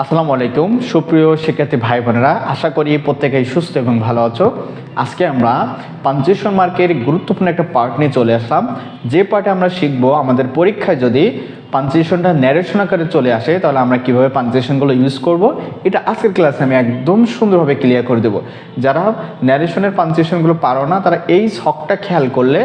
আসসালামু আলাইকুম। সুপ্রিয় শিক্ষার্থী ভাই বোনেরা আশা করি প্রত্যেকেই সুস্থ এবং ভালো আছো। আজকে আমরা পাঞ্চুয়েশন মার্কের গুরুত্বপূর্ণ একটা পার্ট নিয়ে চলে আসলাম। যে পার্টে আমরা শিখব আমাদের পরীক্ষায় যদি পাঞ্চুয়েশনটা ন্যারেশন আকারে চলে আসে, তাহলে আমরা কীভাবে পাঞ্চুয়েশনগুলো ইউজ করব? এটা আজকের ক্লাসে আমি একদম সুন্দরভাবে ক্লিয়ার করে দেবো। যারা ন্যারেশনের পাঞ্চুয়েশনগুলো পারো না, তারা এই শখটা খেয়াল করলে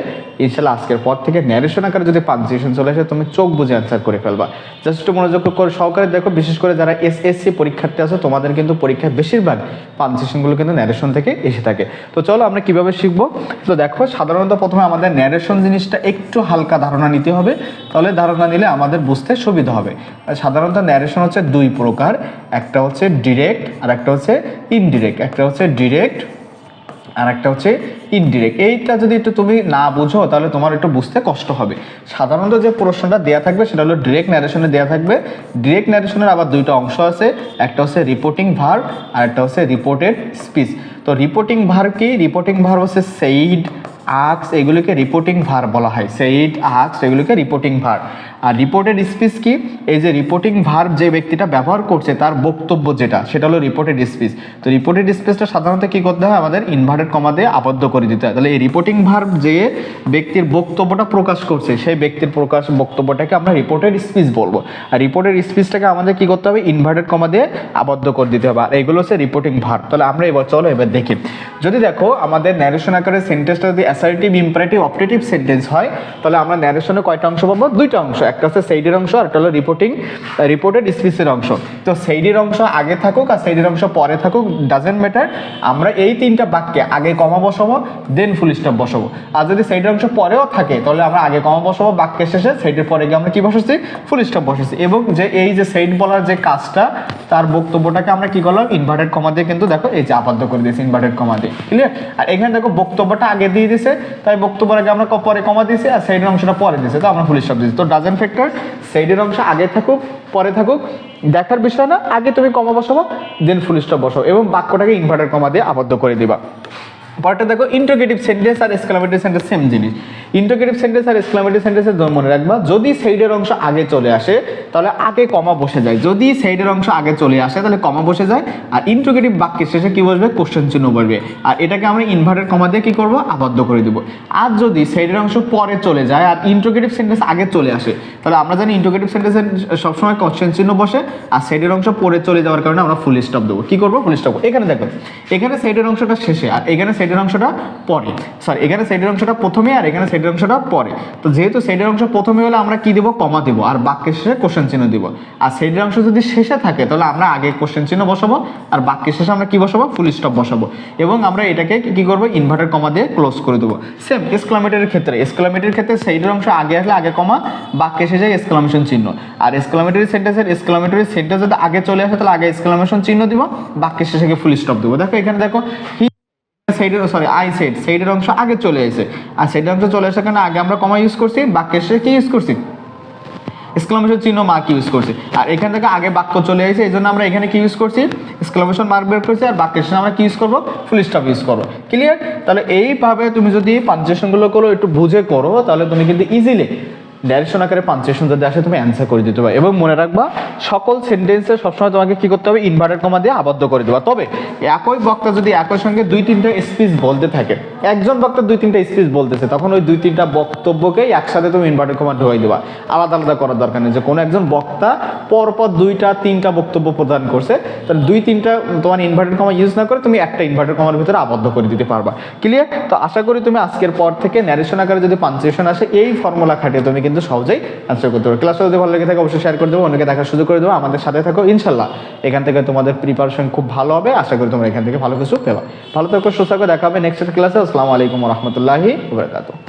ইনশাল্লাহ আজকের পর থেকে ন্যারেশন আকারে যদি পাঞ্চুয়েশন চলে আসে, তুমি চোখ বুঝে অ্যান্সার করে ফেলবা। জাস্ট একটু মনোযোগ করে সহকারে দেখো, বিশেষ করে যারা এসএসসি পরীক্ষার্থী আছে, তোমাদের কিন্তু পরীক্ষায় বেশিরভাগ পাঞ্চুয়েশনগুলো কিন্তু ন্যারেশন থেকে এসে থাকে। তো চলো আমরা কীভাবে শিখব? তো দেখো, সাধারণত প্রথমে আমাদের ন্যারেশন জিনিসটা একটু হালকা ধারণা নিতে হবে। তাহলে ধারণা নিলে আমাদের বুঝতে সুবিধা হবে। সাধারণত ন্যারেশন হচ্ছে দুই প্রকার, একটা হচ্ছে ডিরেক্ট আর একটা হচ্ছে ইনডিরেক্ট একটা হচ্ছে ডিরেক্ট আর একটা হচ্ছে ইনডিরেক্ট এইটা যদি একটু তুমি না বুঝো, তাহলে তোমার একটু বুঝতে কষ্ট হবে। সাধারণত যে প্রশ্নটা দেওয়া থাকবে, সেটা হলো ডিরেক্ট ন্যারেশনে দেওয়া থাকবে। ডিরেক্ট ন্যারেশনের আবার দুইটা অংশ আছে, একটা হচ্ছে রিপোর্টিং ভার আর একটা হচ্ছে রিপোর্টেড স্পিচ তো রিপোর্টিং ভার কি? রিপোর্টিং ভার হচ্ছে সেইড আক্স এগুলোকে রিপোর্টিং ভার বলা হয়। সেইড আক্স এগুলোকে রিপোর্টিং ভার আর রিপোর্টেড স্পিচ কি? এই যে রিপোর্টিং ভার যে ব্যক্তিটা ব্যবহার করছে, তার বক্তব্য যেটা, সেটা হলো রিপোর্টেড স্পিচ তো রিপোর্টেড স্পিচটা সাধারণত কি করতে হয়? আমাদের ইনভার্টেড কমা দিয়ে আবদ্ধ করে দিতে হয়। তাহলে এই রিপোর্টিং ভার যে ব্যক্তির বক্তব্যটা প্রকাশ করছে, সেই ব্যক্তির প্রকাশ বক্তব্যটাকে আমরা রিপোর্টেড স্পিচ বলব। আর রিপোর্টেড স্পিচটাকে আমাদের কি করতে হবে? ইনভার্টেড কমা দিয়ে আবদ্ধ করে দিতে হবে। আর এগুলো হচ্ছে রিপোর্টিং ভার তাহলে আমরা এবার, চলো এবার দেখি। যদি দেখো, আমাদের ন্যারেশন আকারে সেন্টেন্সটা যদি অ্যাসার্টিভ ইম্পারেটিভ অপটেটিভ সেন্টেন্স হয়, তাহলে আমরা ন্যারেশনে কয়টা অংশ পাবো? দুইটা অংশ। একটা হচ্ছে সেইডের অংশ, আর একটা হলো রিপোর্টিং রিপোর্টেড স্পিচের অংশ। তো সেইডের অংশ আগে থাকুক আর সেইডের অংশ পরে থাকুক ডাজেন্ট ম্যাটার আমরা এই তিনটা বাক্যে আগে কমা বসাবো দেন ফুল স্টপ বসাবো। আর যদি সেইডের অংশ পরেও থাকে, তাহলে আমরা আগে কমা বসাবো বাক্যের শেষে সেইডের পরে গিয়ে আমরা কি বসাচ্ছি? ফুল স্টপ বসাচ্ছি। এবং যে এই যে সেইড বলার যে কাজটা, তার বক্তব্যটাকে আমরা কি করলাম? ইনভার্টেড কমা দিয়ে কিন্তু দেখো, এই যে আবদ্ধ করে দিয়েছি ইনভার্টেড কমা দিয়ে। ক্লিয়ার আর এখানে দেখো বক্তব্যটা আগে দিয়ে দিছে, তাই বক্তব্যের আগে আমরা পরে কমা দিয়েছি আর সাইডের অংশটা পরে দিয়েছে তো আমরা ফুল স্টপ দিয়েছি। তো ডাজেন ফ্যাক্টর সাইডের অংশ আগে থাকুক, পরে থাকুক, দেখার বিষয় না, আগে তুমি কমা বসাবো দেন ফুল স্টপ বসাও এবং বাক্যটাকে ইনভার্টার কমা দিয়ে আবদ্ধ করে দিবা। পরটা দেখো ইন্টোগেটিভ সেন্টেন্স আর এক্সক্লামেটিভ সেন্টেন্স সেম জিনিস। ইন্টোগেটিভ সেন্টেন্স আর এক্সক্লামেটরি সেন্টেন্সের মনে রাখবা, যদি সাইডের অংশ আগে চলে আসে, তাহলে আগে কমা বসে যায়। যদি সাইডের অংশ আগে চলে আসে, তাহলে কমা বসে যায়। আর ইন্টোগেটিভ বাক্যের শেষে কি বসবে? কোশ্চেন চিহ্ন বসবে। আর এটাকে আমরা ইনভার্টেড কমা দিয়ে কি করব? আবদ্ধ করে দিব। আর যদি সাইডের অংশ পরে চলে যায় আর ইন্টোগেটিভ সেন্টেন্স আগে চলে আসে, তাহলে আমরা জানি ইন্টোগেটিভ সেন্টেন্সের সবসময় কোশ্চেন চিহ্ন বসে। আর সাইডের অংশ পরে চলে যাওয়ার কারণে আমরা ফুল স্টপ দেবো। কি করব? ফুল স্টপ এখানে দেখো, এখানে সাইডের অংশটা শেষে আর এখানে সাইডের অংশটা পরে। সরি এখানে সাইডের অংশটা প্রথমে আর এখানে সাইডের অংশটা পরে। তো যেহেতু সাইডের অংশ প্রথমে হলে আমরা কি দেবো? কমা দেবো। আর বাক্যের শেষে কোশ্চেন চিহ্ন দিব। আর সাইডের অংশ যদি শেষে থাকে, তাহলে আমরা আগে কোশ্চেন চিহ্ন বসাবো। আর বাক্যের শেষে আমরা কি বসাবো? ফুল স্টপ বসাবো। এবং আমরা এটাকে কি করব? ইনভার্টার কমা দিয়ে ক্লোজ করে দেবো। সেম এসক্লামেটারের ক্ষেত্রে। এসক্লামেটারের ক্ষেত্রে সাইডের অংশ আগে আসলে আগে কমা, বাক্যের শেষে এসক্লামেশন চিহ্ন। আর এসক্লামেটারি সেন্টেন্সের এসক্লামেটারি সেন্টেন্স যদি আগে চলে আসে, তাহলে আগে এসক্লামেশন চিহ্ন দিব। বাক্যের শেষে ফুল স্টপ দেবো। দেখো এখানে দেখো সাইডের সরি আই সাইড সাইডের অংশ আগে চলে এসে। আর সাইডের অংশ চলে আসার কারণে আগে আমরা কমা ইউজ করছি, বাক্যের শেষে কি ইউজ করছি? এক্সক্লামেশন চিহ্ন মার্ক ইউজ করছি। আর এখান থেকে আগে বাক্য চলে এসেছে এই জন্য আমরা এখানে কি ইউজ করছি? এক্সক্লামেশন মার্ক বের করছি, আর বাক্যের শেষে আমরা কি ইউজ করব? ফুল স্টপ ইউজ করব। ক্লিয়ার তাহলে এইভাবে তুমি যদি পাঞ্চুয়েশনগুলো করো, একটু বুঝে করো, তাহলে তুমি কিন্তু ইজিলি ডাইরেকশন আকারে পাঞ্চুয়েশন যদি আসে, তুমি অ্যান্সার করে দিতে পারো। এবং মনে রাখবা, সকল সেন্টেন্সে সবসময় তোমাকে কি করতে হবে? ইনভার্টেড কমা দিয়ে আবদ্ধ করে দেবা। তবে, একই বক্তা যদি একই সঙ্গে দুই তিনটা স্পিচ বলতে থাকে, একজন বক্তা দুই তিনটা স্পিচ বলতেছে, তখন ওই দুই তিনটা বক্তব্যকে একসাথে তুমি ইনভার্টেড কমা ঢোয়াই দেবা। আলাদা আলাদা করার দরকার নেই। যে কোনো একজন বক্তা পরপর দুইটা, তিনটা বক্তব্য প্রদান করছে, তাহলে দুই তিনটা তোমার ইনভার্টেড কমা ইউজ না করে তুমি একটা ইনভার্টেড কমার ভিতরে আবদ্ধ করে দিতে পারবা। ক্লিয়ার তো আশা করি তুমি আজকের পর থেকে ন্যারেশন আকারে যদি পাঞ্চুয়েশন আসে, এই ফর্মুলা খাটিয়ে তুমি কিন্তু সহজেই অ্যান্সার করতে পারো। ক্লাসটা যদি ভালো লেগে থাকে, অবশ্যই শেয়ার করে দেবো অনেকে দেখা শুরু করে দেবো। আমাদের সাথে থাকো, ইনশাল্লাহ। এখান থেকে তোমাদের প্রিপারেশন খুব ভালো হবে। আশা করি তোমরা এখান থেকে ভালো কিছু পেবা ভালো থাকো, সুস্থ থাকো, দেখা হবে নেক্সট ক্লাসে আসসালামু আলাইকুম রহমতুল্লাহি